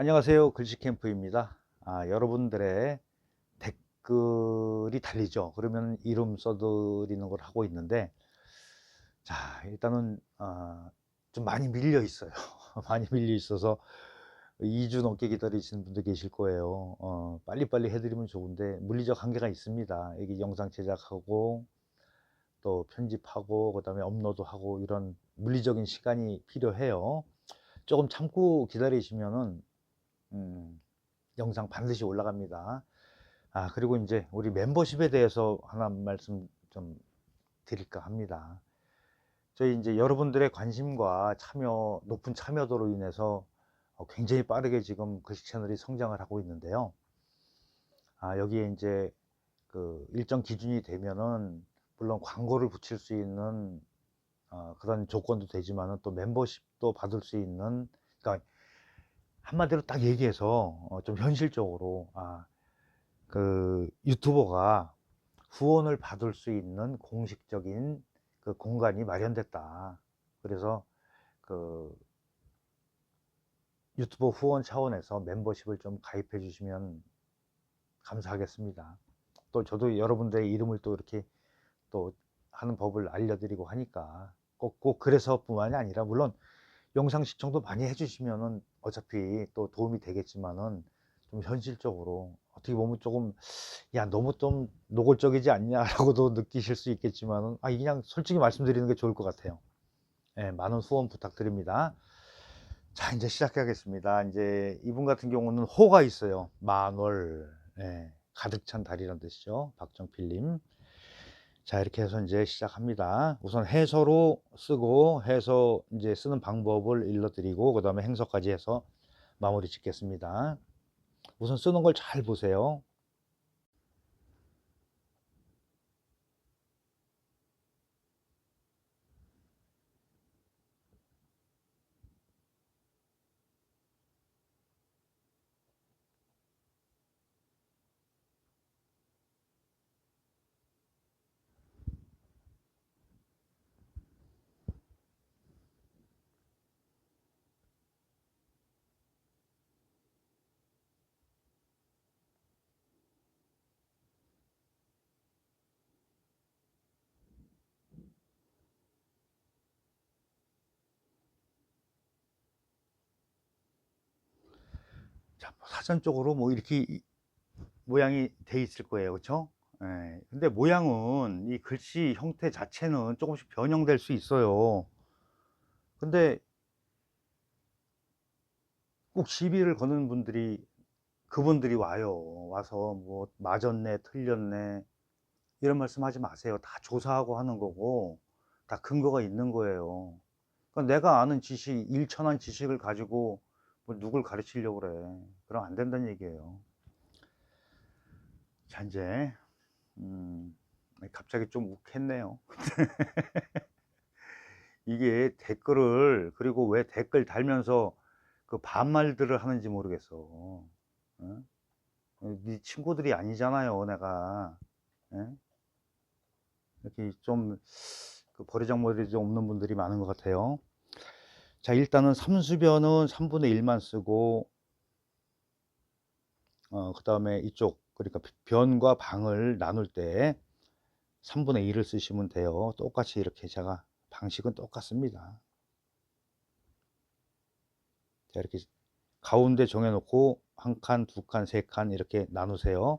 안녕하세요. 글씨캠프입니다. 아, 여러분들의 댓글이 달리죠. 그러면 이름 써드리는 걸 하고 있는데, 자, 일단은, 아, 좀 많이 밀려 있어요. 많이 밀려 있어서 2주 넘게 기다리시는 분도 계실 거예요. 어, 빨리빨리 해드리면 좋은데, 물리적 한계가 있습니다. 이게 영상 제작하고, 또 편집하고, 그 다음에 업로드하고, 이런 물리적인 시간이 필요해요. 조금 참고 기다리시면은 음, 영상 반드시 올라갑니다. 아, 그리고 이제 우리 멤버십에 대해서 하나 말씀 좀 드릴까 합니다. 저희 이제 여러분들의 관심과 참여, 높은 참여도로 인해서 어, 굉장히 빠르게 지금 글씨 채널이 성장을 하고 있는데요. 아, 여기에 이제 그 일정 기준이 되면은 물론 광고를 붙일 수 있는 어, 그런 조건도 되지만은 또 멤버십도 받을 수 있는 그러니까 한마디로 딱 얘기해서 어, 좀 현실적으로 아, 그 유튜버가 후원을 받을 수 있는 공식적인 그 공간이 마련됐다. 그래서 그 유튜버 후원 차원에서 멤버십을 좀 가입해 주시면 감사하겠습니다. 또 저도 여러분들의 이름을 또 이렇게 또 하는 법을 알려드리고 하니까 꼭, 꼭 그래서뿐만이 아니라 물론 영상 시청도 많이 해주시면은 어차피 또 도움이 되겠지만은 좀 현실적으로 어떻게 보면 조금 야 너무 좀 노골적이지 않냐라고도 느끼실 수 있겠지만은 아 그냥 솔직히 말씀드리는 게 좋을 것 같아요. 예, 많은 후원 부탁드립니다. 자 이제 시작하겠습니다. 이제 이분 같은 경우는 호가 있어요. 만월 예, 가득 찬 달이란 뜻이죠. 박정필님. 자 이렇게 해서 이제 시작합니다. 우선 해서로 쓰고 해서 이제 쓰는 방법을 일러드리고 그 다음에 행서까지 해서 마무리 짓겠습니다. 우선 쓰는 걸 잘 보세요. 사전적으로 뭐 이렇게 이- 모양이 돼 있을 거예요. 그렇죠? 예. 근데 모양은 이 글씨 형태 자체는 조금씩 변형될 수 있어요. 근데 꼭 시비를 거는 분들이 그분들이 와요. 와서 뭐 맞았네, 틀렸네 이런 말씀 하지 마세요. 다 조사하고 하는 거고 다 근거가 있는 거예요. 그러니까 내가 아는 지식, 일천한 지식을 가지고 뭐 누굴 가르치려고 그래. 그럼 안 된다는 얘기예요. 자, 이제, 음, 갑자기 좀 욱했네요. 이게 댓글을, 그리고 왜 댓글 달면서 그 반말들을 하는지 모르겠어. 어? 네 친구들이 아니잖아요, 내가. 예? 이렇게 좀, 그 버리장머리 좀 없는 분들이 많은 것 같아요. 자, 일단은 삼수변은 3분의 1만 쓰고, 어, 그 다음에 이쪽, 그러니까 변과 방을 나눌 때 3분의 1을 쓰시면 돼요. 똑같이 이렇게 제가 방식은 똑같습니다. 자, 이렇게 가운데 정해놓고 한 칸, 두 칸, 세 칸 이렇게 나누세요.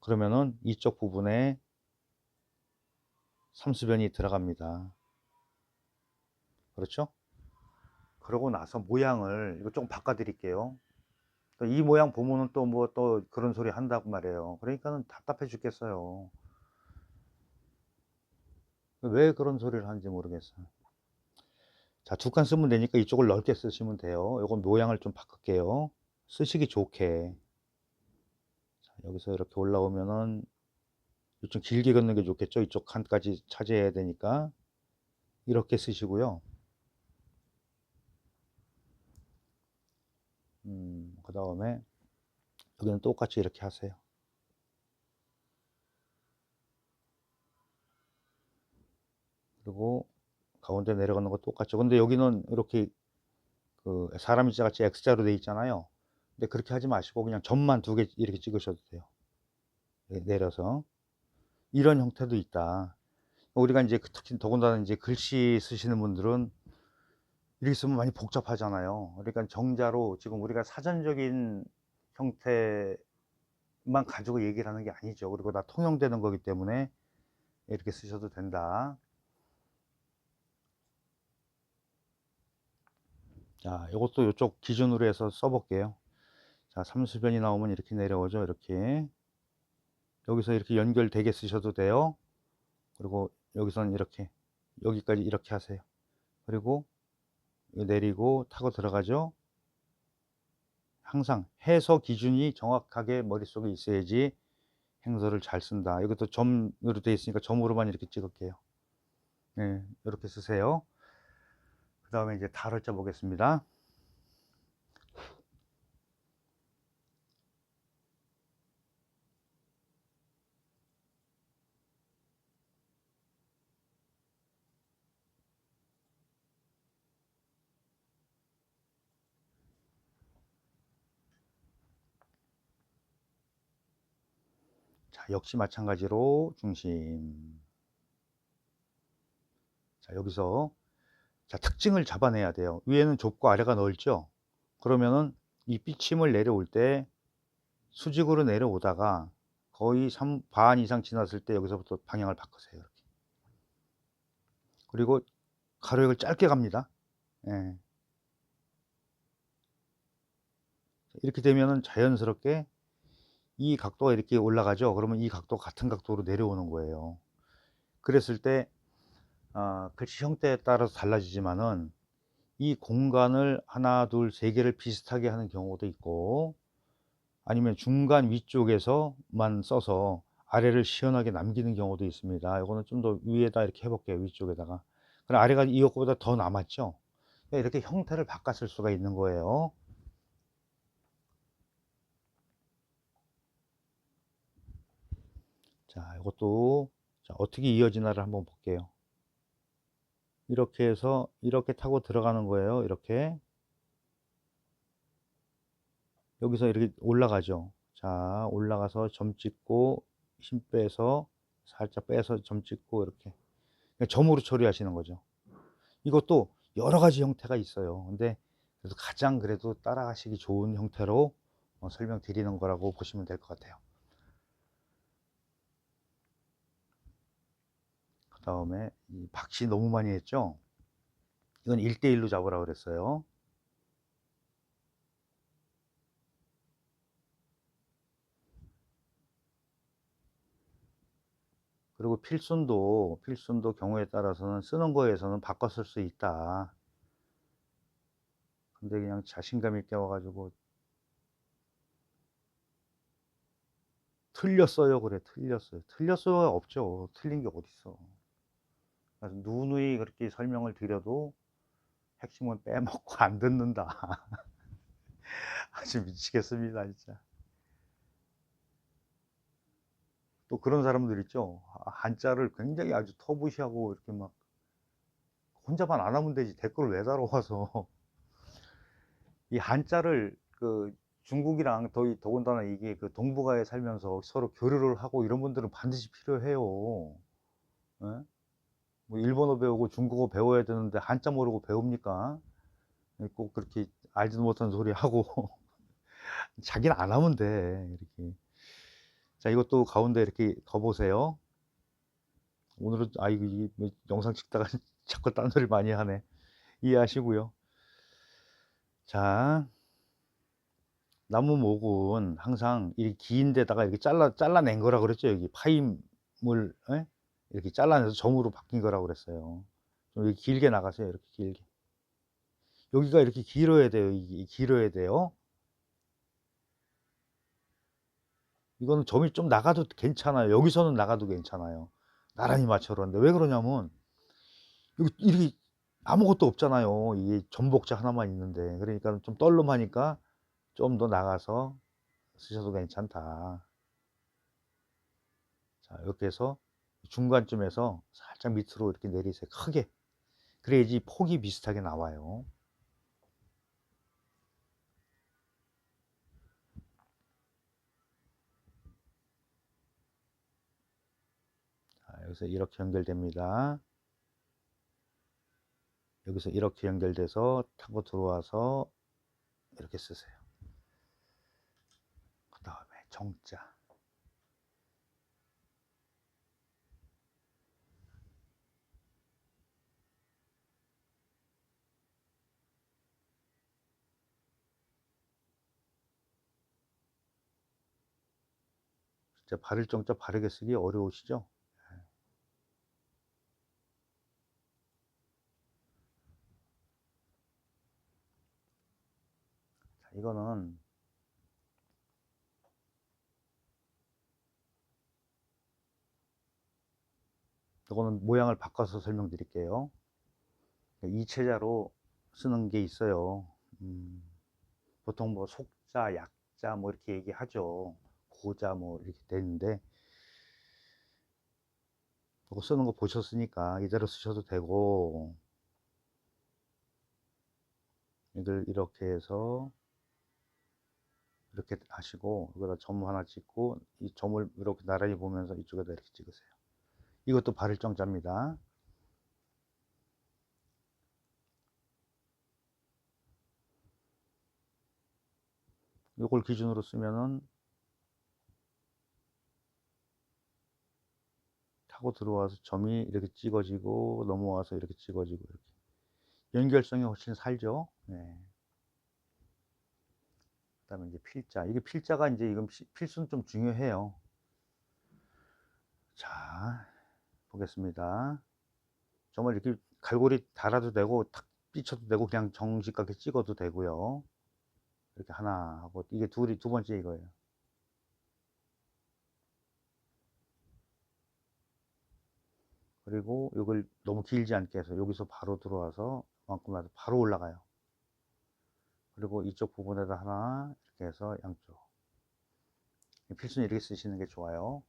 그러면은 이쪽 부분에 삼수변이 들어갑니다. 그렇죠? 그러고 나서 모양을 이거 조금 바꿔 드릴게요. 이 모양 보면은 또 뭐 또 그런 소리 한다고 말이에요. 그러니까는 답답해 죽겠어요. 왜 그런 소리를 하는지 모르겠어요. 자, 두 칸 쓰면 되니까 이쪽을 넓게 쓰시면 돼요. 요건 모양을 좀 바꿀게요. 쓰시기 좋게. 자, 여기서 이렇게 올라오면은 좀 길게 걷는 게 좋겠죠. 이쪽 칸까지 차지해야 되니까. 이렇게 쓰시고요. 음, 그 다음에 여기는 똑같이 이렇게 하세요. 그리고 가운데 내려가는 거 똑같죠. 근데 여기는 이렇게 그 사람 일자 같이 X자로 돼 있잖아요. 근데 그렇게 하지 마시고 그냥 점만 두 개 이렇게 찍으셔도 돼요. 네, 내려서 이런 형태도 있다. 우리가 이제 그 특히 더군다나 이제 글씨 쓰시는 분들은 이렇게 쓰면 많이 복잡하잖아요. 그러니까 정자로 지금 우리가 사전적인 형태만 가지고 얘기를 하는 게 아니죠. 그리고 다 통용되는 거기 때문에 이렇게 쓰셔도 된다. 자, 이것도 이쪽 기준으로 해서 써볼게요. 자, 삼수변이 나오면 이렇게 내려오죠. 이렇게. 여기서 이렇게 연결되게 쓰셔도 돼요. 그리고 여기서는 이렇게, 여기까지 이렇게 하세요. 그리고 내리고 타고 들어가죠. 항상 해서 기준이 정확하게 머릿속에 있어야지 행서를 잘 쓴다. 이것도 점으로 되어 있으니까 점으로만 이렇게 찍을게요. 네, 이렇게 쓰세요. 그 다음에 이제 달을 짜 보겠습니다. 자, 역시 마찬가지로 중심. 자, 여기서 자, 특징을 잡아내야 돼요. 위에는 좁고 아래가 넓죠? 그러면은 이 삐침을 내려올 때 수직으로 내려오다가 거의 3, 반 이상 지났을 때 여기서부터 방향을 바꾸세요. 이렇게. 그리고 가로역을 짧게 갑니다. 예. 이렇게 되면은 자연스럽게 이 각도가 이렇게 올라가죠. 그러면 이 각도 같은 각도로 내려오는 거예요. 그랬을 때 어, 글씨 형태에 따라서 달라지지만은 이 공간을 하나, 둘, 세 개를 비슷하게 하는 경우도 있고 아니면 중간 위쪽에서만 써서 아래를 시원하게 남기는 경우도 있습니다. 이거는 좀 더 위에다 이렇게 해볼게요. 위쪽에다가. 그럼 아래가 이것보다 더 남았죠. 이렇게 형태를 바꿨을 수가 있는 거예요. 자, 이것도 자, 어떻게 이어지나를 한번 볼게요. 이렇게 해서 이렇게 타고 들어가는 거예요. 이렇게. 여기서 이렇게 올라가죠. 자, 올라가서 점 찍고 힘 빼서 살짝 빼서 점 찍고 이렇게 그러니까 점으로 처리하시는 거죠. 이것도 여러 가지 형태가 있어요. 근데 그래서 가장 그래도 따라가시기 좋은 형태로 어, 설명드리는 거라고 보시면 될 것 같아요. 다음에 이 박씨 너무 많이 했죠. 이건 1대1로 잡으라 그랬어요. 그리고 필순도 필순도 경우에 따라서는 쓰는 거에서는 쓸수 있다. 근데 그냥 자신감 있게 와가지고 틀렸어요 그래 틀렸어요 틀렸어요가 없죠 틀린 게 어딨어 그래서 누누이 그렇게 설명을 드려도 핵심은 빼먹고 안 듣는다. 아주 미치겠습니다 진짜. 또 그런 사람들 있죠. 한자를 굉장히 아주 터부시하고 이렇게 막 혼자만 안 하면 되지. 댓글을 왜 달아와서. 이 한자를 그 중국이랑 더, 더군다나 이게 그 동북아에 살면서 서로 교류를 하고 이런 분들은 반드시 필요해요. 예? 뭐 일본어 배우고 중국어 배워야 되는데 한자 모르고 배웁니까? 꼭 그렇게 알지도 못한 소리 하고 자기는 안 하면 돼 이렇게. 자 이것도 가운데 이렇게 더 보세요. 오늘은 아이고 이게 뭐 영상 찍다가 자꾸 딴 소리 많이 하네. 이해하시고요. 자. 나무 목은 항상 이렇게 긴 데다가 이렇게 잘라 잘라낸 거라 그랬죠 여기 파임을 에? 이렇게 잘라내서 점으로 바뀐 거라 그랬어요. 좀 이렇게 길게 나가세요 이렇게 길게. 여기가 이렇게 길어야 돼요 이게 길어야 돼요. 이거는 점이 좀 나가도 괜찮아요. 여기서는 나가도 괜찮아요. 나란히 맞춰라는데 왜 그러냐면 여기 이렇게 아무것도 없잖아요. 이게 점복자 하나만 있는데. 그러니까 좀 떨름하니까 좀 더 나가서 쓰셔도 괜찮다. 자, 이렇게 해서 중간쯤에서 살짝 밑으로 이렇게 내리세요. 크게. 그래야지 폭이 비슷하게 나와요. 자, 여기서 이렇게 연결됩니다. 여기서 이렇게 연결돼서 타고 들어와서 이렇게 쓰세요. 그 다음에 정자. 진짜 바를 정자 바르게 쓰기 어려우시죠? 자, 이거는 이거는 모양을 바꿔서 설명드릴게요. 이체자로 쓰는 게 있어요. 음, 보통 뭐 속자, 약자 뭐 이렇게 얘기하죠. 고자 뭐 이렇게 되는데 이거 쓰는 거 보셨으니까 이대로 쓰셔도 되고 이걸 이렇게 해서 이렇게 하시고 여기다 점 하나 찍고 이 점을 이렇게 나란히 보면서 이쪽에다 이렇게 찍으세요. 이것도 바를 정자입니다. 이걸 기준으로 쓰면은 타고 들어와서 점이 이렇게 찍어지고 넘어와서 이렇게 찍어지고 이렇게 연결성이 훨씬 살죠. 네. 그다음에 이제 필자. 이게 필자가 이제 이건 피- 필수는 좀 중요해요. 자, 보겠습니다. 정말 이렇게 갈고리 달아도 되고 탁 삐쳐도 되고 그냥 정직하게 찍어도 되고요. 이렇게 하나 하고 이게 둘이 두 번째 이거예요. 그리고 이걸 너무 길지 않게 해서 여기서 바로 들어와서 만큼 해서 바로 올라가요. 그리고 이쪽 부분에다 하나 이렇게 해서 양쪽 필수는 이렇게 쓰시는 게 좋아요.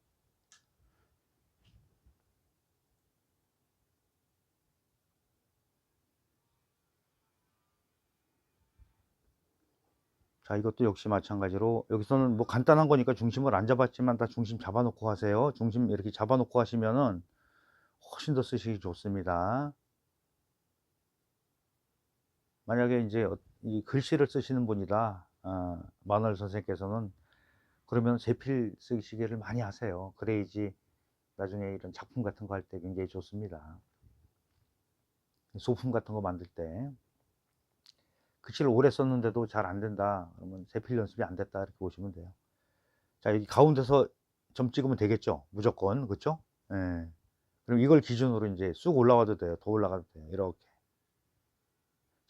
자, 이것도 역시 마찬가지로 여기서는 뭐 간단한 거니까 중심을 안 잡았지만 다 중심 잡아놓고 하세요. 중심 이렇게 잡아놓고 하시면은 훨씬 더 쓰시기 좋습니다. 만약에 이제 어- 이 글씨를 쓰시는 분이다, 아, 만월 선생님께서는 그러면 세필 쓰시기를 많이 하세요. 그래야지 나중에 이런 작품 같은 거 할 때 굉장히 좋습니다. 소품 같은 거 만들 때 글씨를 오래 썼는데도 잘 안 된다. 그러면 세필 연습이 안 됐다 이렇게 보시면 돼요. 자 여기 가운데서 점 찍으면 되겠죠. 무조건 그렇죠? 예. 그럼 이걸 기준으로 이제 쑥 올라와도 돼요. 더 올라가도 돼요. 이렇게.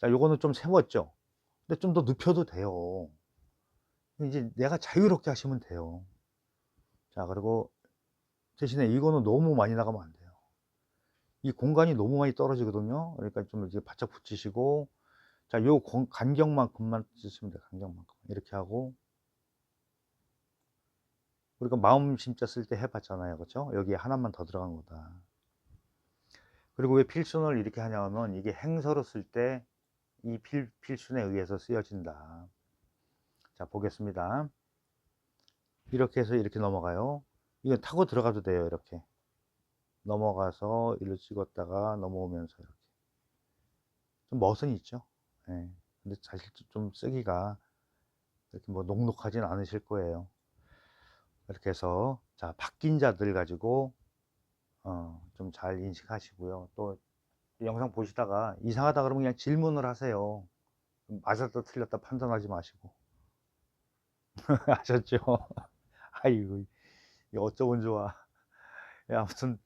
자, 요거는 좀 세웠죠. 근데 좀 더 눕혀도 돼요. 이제 내가 자유롭게 하시면 돼요. 자, 그리고 대신에 이거는 너무 많이 나가면 안 돼요. 이 공간이 너무 많이 떨어지거든요. 그러니까 좀 이렇게 바짝 붙이시고, 자, 요 공- 간격만큼만 쓰시면 돼요. 간격만큼. 이렇게 하고, 우리가 마음 심자 쓸 때 해봤잖아요. 그렇죠? 여기에 하나만 더 들어간 거다. 그리고 왜 필순을 이렇게 하냐면 이게 행서로 쓸 때 이 필순에 의해서 쓰여진다. 자, 보겠습니다. 이렇게 해서 이렇게 넘어가요. 이건 타고 들어가도 돼요. 이렇게. 넘어가서 일로 찍었다가 넘어오면서 이렇게. 좀 멋은 있죠. 예. 근데 사실 좀 쓰기가 이렇게 뭐 녹록하진 않으실 거예요. 이렇게 해서 자 바뀐 자들 가지고 어, 좀 잘 인식하시고요. 또 영상 보시다가 이상하다 그러면 그냥 질문을 하세요. 맞았다 틀렸다 판단하지 마시고 아셨죠? 아이고 어쩌면 좋아. 예, 아무튼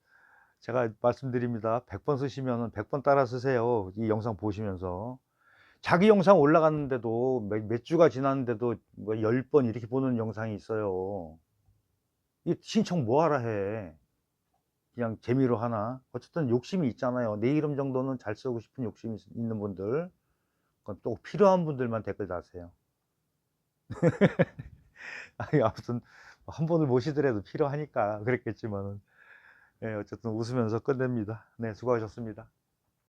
제가 말씀드립니다. 100번 쓰시면 100번 따라 쓰세요. 이 영상 보시면서 자기 영상 올라갔는데도 몇, 몇 주가 지났는데도 뭐 10번 이렇게 보는 영상이 있어요. 이 신청 뭐하라 해. 그냥 재미로 하나. 어쨌든 욕심이 있잖아요. 내 이름 정도는 잘 쓰고 싶은 욕심이 있- 있는 분들. 그건 또 필요한 분들만 댓글 다세요. 아니, 아무튼 한 번을 모시더라도 필요하니까 그랬겠지만은. 예, 어쨌든 웃으면서 끝냅니다. 네, 수고하셨습니다.